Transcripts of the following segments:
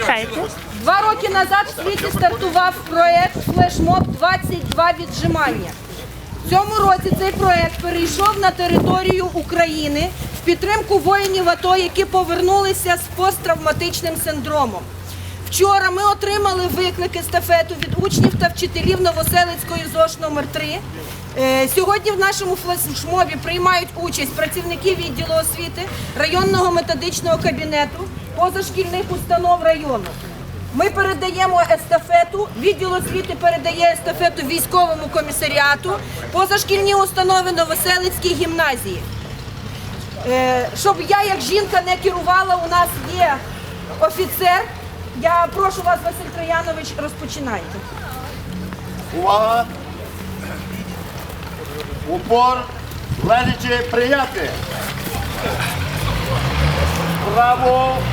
Чекайте. Два роки назад в світі стартував проект флешмоб 22 віджимання. В цьому році цей проект перейшов на територію України в підтримку воїнів АТО, які повернулися з посттравматичним синдромом. Вчора ми отримали виклик естафету від учнів та вчителів Новоселицької ЗОШ номер 3 Е, Сьогодні в нашому флешмобі приймають участь працівники відділу освіти, районного методичного кабінету, позашкільних установ району. Ми передаємо естафету, відділ освіти передає естафету військовому комісаріату, позашкільні установи Новоселицькій гімназії. Е, щоб я як жінка не керувала, у нас є офіцер. Я прошу вас, Василь Троянович, розпочинайте. Увага! Упор, лежачи прийняти. Право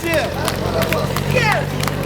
去。Yeah.